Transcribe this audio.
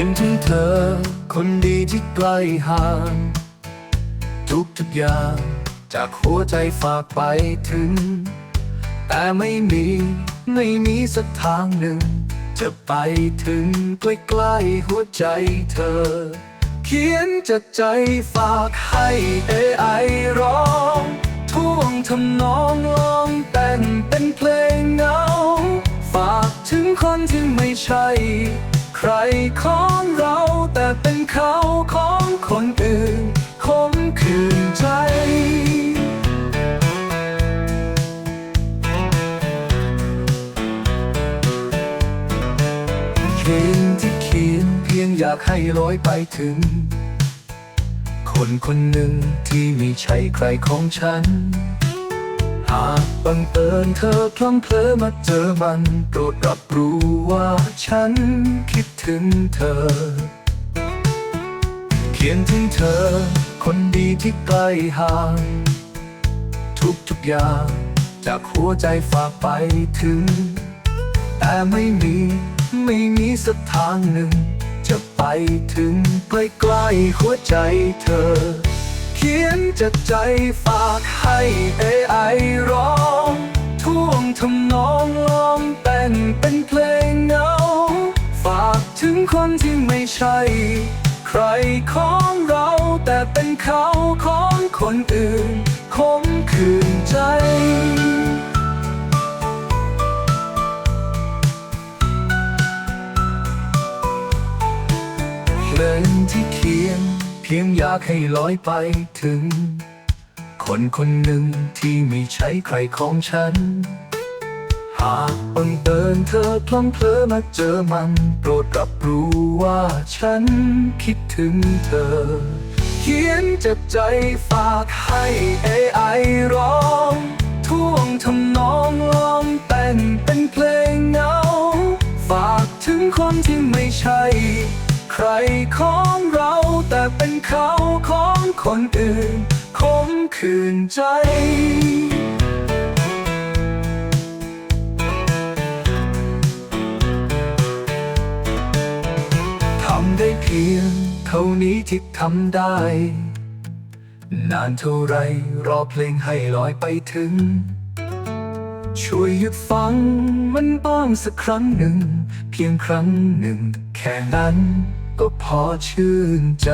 ยงถึงเธอ คนดีที่ใกล้ห่าง ทุกทุกอย่าง จากหัวใจฝากไปถึง แต่ไม่มีไม่มีสักทางหนึ่ง จะไปถึงใกล้ๆหัวใจเธอ เขียนจากใจฝากให้ AI ร้องท่วงทำนองลองแต่งเป็นเพลงเงา ฝากถึงคนที่ไม่ใช่ใครของ เขาของคนอื่นคมคืนใจเพลงที่เขียนเพียงอยากให้ลอยไปถึง คนคนหนึ่งที่ไม่ใช่ใครของฉันหากบังเอิญเธอพลั้งเผลอมาเจอมัน โปรดรับรู้ว่าฉันคิดถึงเธอ ขียนถึงเธอ คนดีที่ใกล้ห่าง ทุกทุกอย่าง จากหัวใจฝากไปถึง แต่ไม่มี ไม่มีสักทางหนึ่ง จะไปถึงใกล้ๆหัวใจเธอ เขียนจากใจฝากให้ AI ร้องท่วงทำนองลองแต่งเป็นเพลงเงา ฝากถึงคนที่ไม่ใช่ ใครขอ เป็นเขาของคนอื่นคมคืนใจเพลงที่เขียนเพียงอยากให้ลอยไปถึง คนคนหนึ่งที่ไม่ใช่ใครของฉัน หากบังเอิญเธอพลังเผลอมาเจอมัน โปรดรับรู้ว่าฉันคิดถึงเธอ เขียนจากใจฝากให้ AI ร้องท่วงทำนองลองแต่งเป็นเพลงเงา ฝากถึงคนที่ไม่ใช่ ใครของเราแต่เป็นเขาของคนอื่นคมคืนใจทำได้เพียง ท่านี้ที่ทำได้ นานเท่าไรรอเพลงให้ลอยไปถึง ช่วยหยุดฟังมันบ้างสักครั้งหนึ่ง เพียงครั้งหนึ่ง แค่นั้นก็พอชื่นใจ